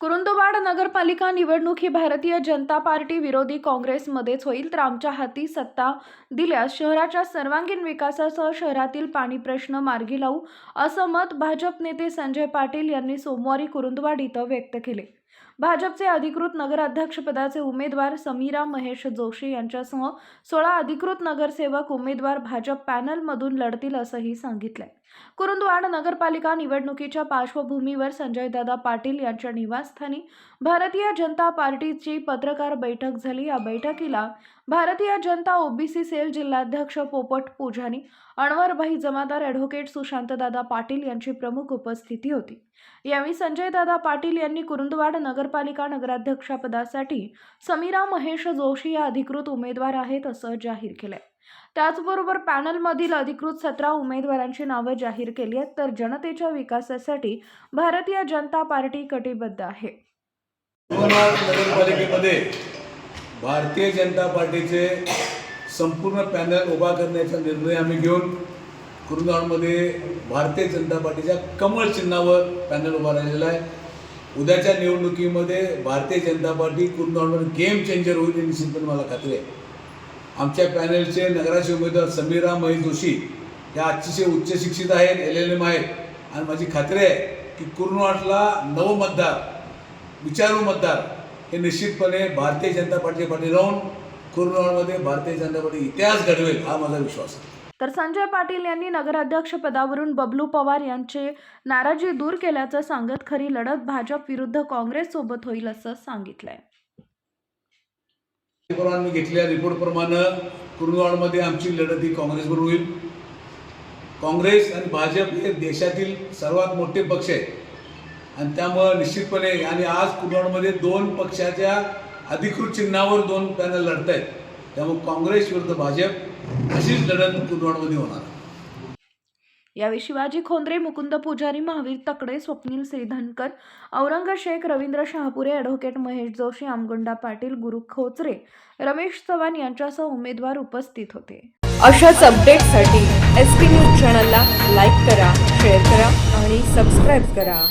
कुरुंदवाड नगरपालिका निवडणूक ही भारतीय जनता पार्टी विरोधी काँग्रेसमध्येच होईल तर आमच्या हाती सत्ता दिल्यास शहराच्या सर्वांगीण विकासासह शहरातील पाणी प्रश्न मार्गी लावू असं मत भाजप नेते संजय पाटील यांनी सोमवारी कुरुंदवाड इथं व्यक्त केले. भाजपचे अधिकृत नगराध्यक्षपदाचे उमेदवार समीरा महेश जोशी यांच्यासह सोळा अधिकृत नगरसेवक उमेदवार भाजप पॅनलमधून लढतील असंही सांगितलंय. कुरुंदवाड नगरपालिका निवडणुकीच्या पार्श्वभूमीवर संजयदादा पाटील यांच्या निवास निवासस्थानी भारतीय जनता पार्टीची पत्रकार बैठक झाली. या बैठकीला भारतीय जनता ओबीसी सेल जिल्हाध्यक्ष पोपट पूजानी अणवरभाई जमादार ॲडव्होकेट सुशांतदादा पाटील यांची प्रमुख उपस्थिती होती. यावेळी संजयदादा पाटील यांनी कुरुंदवाड नगरपालिका नगराध्यक्षपदासाठी समीरा महेश जोशी या अधिकृत उमेदवार आहेत असं जाहीर केलंय. त्याचबरोबर पॅनलमधील अधिकृत सतरा उमेदवारांची नावं जाहीर केली आहेत. तर जनतेच्या विकासासाठी भारतीय जनता पार्टी कटिबद्ध आहे. नगरपालिकेमध्ये भारतीय जनता पार्टीचे संपूर्ण पॅनल उभा करण्याचा निर्णय आम्ही घेऊन कुरुंदवाडमध्ये भारतीय जनता पार्टीच्या कमळ चिन्हावर पॅनल उभा राहिलेला आहे. उद्याच्या निवडणुकीमध्ये भारतीय जनता पार्टी कुरुंदवाडमध्ये गेम चेंजर होईल निश्चितपणे मला खात्री आहे. आमच्या पॅनेलचे नगराचे उमेदवार समीरा मही जोशी या अतिशय उच्च शिक्षित आहेत एल एल एम आहेत. आणि माझी खात्री आहे की कुर्नाटला नव मतदार विचारू मतदार हे निश्चितपणे भारतीय जनता पार्टीच्या पाठी राहून कुरुंदवाडमध्ये भारतीय जनता पार्टी इतिहास घडवेल हा माझा विश्वास आहे. तर संजय पाटील यांनी नगराध्यक्ष पदावरून बबलू पवार यांचे नाराजी दूर केल्याचं सांगत खरी लढत भाजप विरुद्ध काँग्रेस सोबत होईल असं सांगितलंय. मी घेतलेल्या रिपोर्टप्रमाणे कुर्नवाडमध्ये आमची लढत ही काँग्रेसवर होईल. काँग्रेस आणि भाजप हे देशातील सर्वात मोठे पक्ष आहेत. आणि त्यामुळं निश्चितपणे आणि आज कुर्नवाडमध्ये दोन पक्षाच्या अधिकृत चिन्हावर दोन पॅनल लढत आहेत त्यामुळे काँग्रेस विरुद्ध भाजप अशीच लढत कुर्नवाडमध्ये होणार. यावेळी शिवाजी खोंद्रे मुकुंद पुजारी महावीर तकडे स्वप्नील श्रीधनकर औरंग शेख रवींद्र शहापुरे ॲडव्होकेट महेश जोशी आमगोंडा पाटील गुरु खोचरे रमेश चव्हाण यांच्यासह उमेदवार उपस्थित होते. अशाच अपडेटसाठी एस पी न्यूज चॅनलला लाईक करा शेअर करा आणि सबस्क्राईब करा.